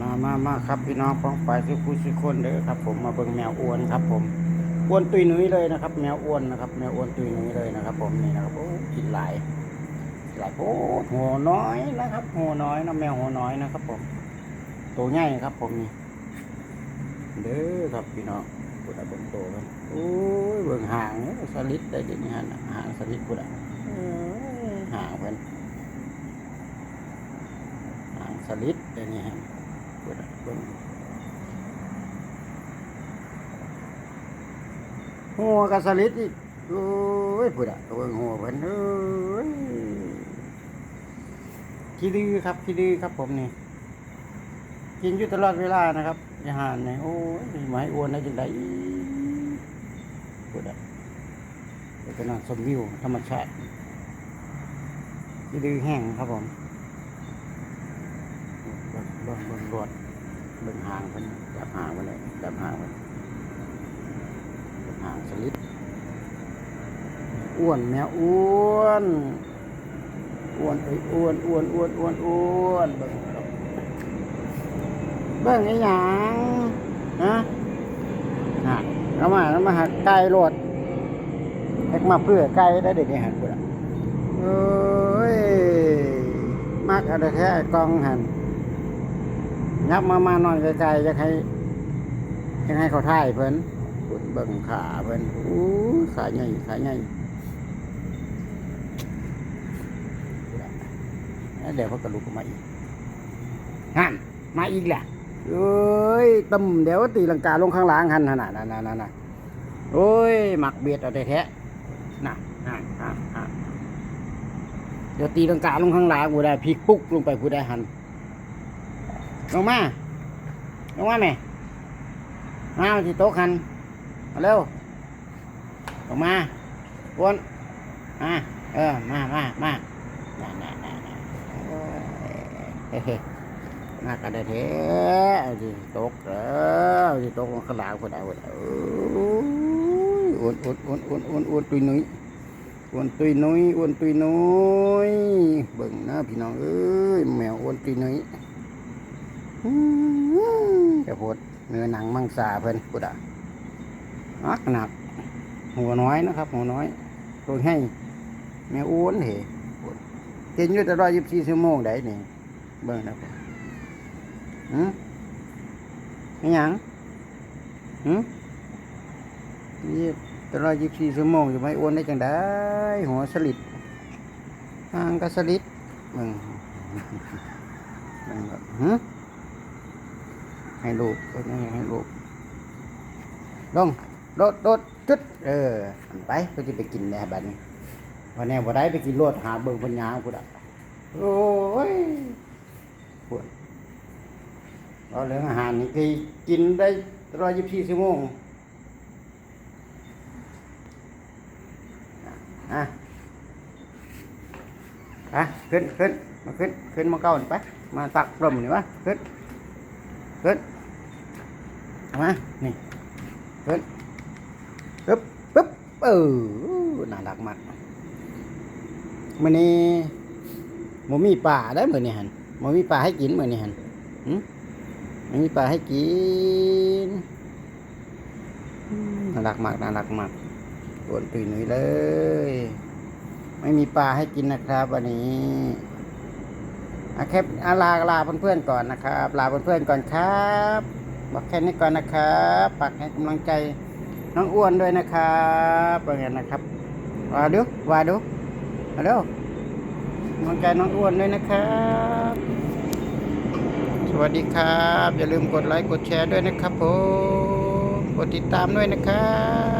มามามาครับพี่น้องป้องไปสุขุสุคนเด้อครับ ผมมาเบิ่งแมวอ้วนครับ ผมอ้วนตุยหนุ้ยเลยนะครับ แมวอ้วนนะครับ แมวอ้วนตุยหนุ้ยเลยนะครับ ผมนี่นะครับโอ้กินหลายหลายโอ้หัวน้อยนะครับหัวน้อยนะแมวหัวน้อยนะครับ ผมตัวใหญ่ครับ ผมนี่เด้อครับพี่น้องพุดอะเบิ่งโตกันโอ้ยเบิ่งหางสลิดได้เดินี่ฮะหางสลิดพุดอะเอ้ยหางเพิ่นหางสลิดได้นี่ฮะ เปิดเบิ่งหัวกระสลิดอีกโอ้ยพูดอะเบิ่งหัวเพิ่นเอ้ยขี้ดื้อครับขี้ดื้อครับผมนี่กินอยู่ตลอดเวลานะครับอาหารเนี่ยโอ้ยหมายอ้วนได้จังไดพูดอะเดี๋ยวไปนอนชมวิวธรรมชาติขี้ดื้อแห้งครับผม เบิ่งเบิ่งรวดเบิ่งหางเพิ่นจับหางไว้เลยจับหางไว้จับหางสลิดอ้วนแมวอ้วนอ้วนเอ้ยอ้วนอ้วนอ้วนอ้วนอ้วนเบิ่งเบิ่งไอ้หยังฮะฮะเอามาเอามาหักไก่โลดเอ็กมาเพื่อไก่ได้เด็กนี่หันกูละเอ้ยมักอะไรแท้ไอ้กองหัน ยับมามานอนไกลๆจะให้จะให้เขาท่ายเพิ่นปุ่นเบิ่งขาเพิ่นอู้ขาใหญ่ขาใหญ่แล้วเดี๋ยวเขาก็ลุกมาอีกหันมาอีกแหละเอ้ยตำเดี๋ยวตีลังกาลงข้างล่างหันขนาดนั้นนั่นน่ะโอ้ยหมักเบียดเอาแท้ๆน่ะนหันหันเดี๋ยวตีลังกาลงข้างล่างกูได้พลิกปุ๊กลงไปกูได้หัน ลงมา ลงมาแม่มาที่โต๊ะคันมาเร็วลงมาวนมาเออ มามามาน่าน่าน่าน่าเฮ้ยเฮ้ยมากระเดเทเอาที่โต๊ะแล้วเอาที่โต๊ะขลาวคนเอาคนเอาอ้วนอ้วนอ้วนอ้วนอ้วนอ้วนตุยนุ้ยอ้วนตุยนุ้ยอ้วนตุยนุ้ยเบิ่งนะพี่น้องเอ้ยแมวอ้วนตุยนุ้ย จะพดเนื้อหนังมังสาเพิ่นพูดอะนักหนัก หัวน้อยนะครับ หัวน้อยตัวให้แม่อ้วนเหกินอยู่ตลอดยี่สิบสี่ชั่วโมงได้นี่เบิ่งนะครับหืมไม่ยังหืมยี่ตลอดยี่สิบสี่ชั่วโมงจะไม่อ้วนได้จังได้หัวสลิดหางก็สลิดมึงมึงแบบหืม ให้ลูกให้ลูกลงโดดโดดจุดเออไปก็จะไปกินเนี่ยบัดนี้วันนี้วันได้ไปกินรวดหาเบิ่งปัญญากูอะโอ้ยปวดเราเรื่องอาหารนี่คือกินได้ร้อยยี่สิบสี่ชั่วโมงอะอะขึ้นขึ้นมาขึ้นขึ้นมาเก้าหน่อยไปมาตักลมนี่วะขึ้น ขึ้นเอามา นี่ขึ้นปึ๊บปึ๊บเออน่ารักมากมื้อนี้หมูมีปลาได้เหมือนี้หั่นหมูมีปลาให้กินเหมือนี้หั่นหึหมูมีปลาให้กินน่ารักมากน่ารักมากตัวตุยหนุยเลย ไม่มีปลาให้กินนะครับวันนี้ อาแคปอาลาลาเพื่อนๆก่อนนะครับ ลาเพื่อนๆก่อนครับ บอกแค่นี้ก่อนนะครับฝากให้กำลังใจน้องอ้วนด้วยนะครับเป็นไงนะครับว่าดูว่าดูมาดูกำลังใจน้องอ้วนด้วยนะครับ สวัสดีครับ อย่าลืมกดไลค์กดแชร์ด้วยนะครับผม กดติดตามด้วยนะครับ